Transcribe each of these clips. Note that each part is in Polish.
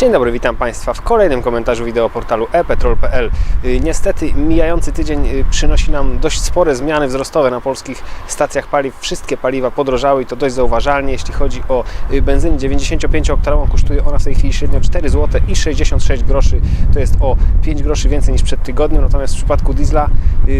Dzień dobry, witam Państwa w kolejnym komentarzu wideo portalu epetrol.pl. Y, Niestety mijający tydzień y, przynosi nam dość spore zmiany wzrostowe na polskich stacjach paliw. Wszystkie paliwa podrożały i to dość zauważalnie. Jeśli chodzi o y, benzynę 95-oktanową, kosztuje ona w tej chwili średnio 4 zł i 66 groszy. To jest o 5 groszy więcej niż przed tygodniem. Natomiast w przypadku diesla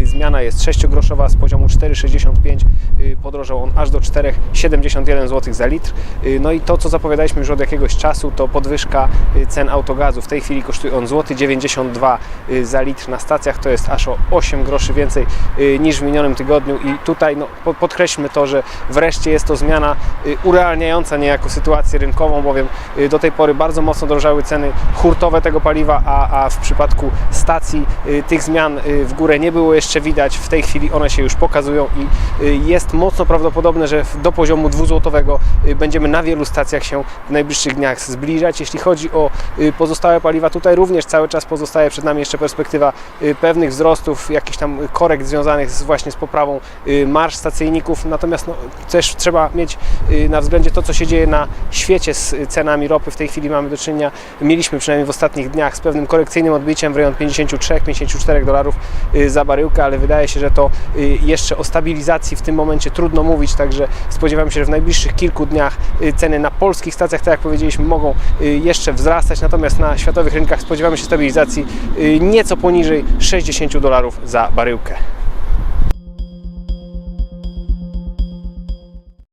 zmiana jest 6-groszowa z poziomu 4,65 y, podrożał on aż do 4,71 zł za litr. No i to, co zapowiadaliśmy już od jakiegoś czasu, to podwyżka cen autogazu. W tej chwili kosztuje on złoty 92 zł za litr na stacjach, to jest aż o 8 groszy więcej y, niż w minionym tygodniu i tutaj no, po- podkreślmy to, że wreszcie jest to zmiana y, urealniająca niejako sytuację rynkową, bowiem y, do tej pory bardzo mocno drożały ceny hurtowe tego paliwa, a, a w przypadku stacji y, tych zmian y, w górę nie było jeszcze widać. W tej chwili one się już pokazują i y, jest mocno prawdopodobne, że do poziomu dwuzłotowego y, będziemy na wielu stacjach się w najbliższych dniach zbliżać. Jeśli chodzi o y, pozostałe paliwa, tutaj również cały czas pozostaje przed nami jeszcze perspektywa y, pewnych wzrostów, jakichś tam korekt związanych z, właśnie z poprawą y, marsz stacyjników. Natomiast no, też trzeba mieć na względzie to, co się dzieje na świecie z cenami ropy. W tej chwili mamy do czynienia, mieliśmy przynajmniej w ostatnich dniach z pewnym korekcyjnym odbiciem w rejon 53-54 dolarów za baryłkę, ale wydaje się, że to jeszcze o stabilizacji w tym momencie trudno mówić, także spodziewam się, że w najbliższych kilku dniach ceny na polskich stacjach, tak jak powiedzieliśmy, mogą jeszcze wzrastać, natomiast na światowych rynkach spodziewamy się stabilizacji y, nieco poniżej 60 dolarów za baryłkę.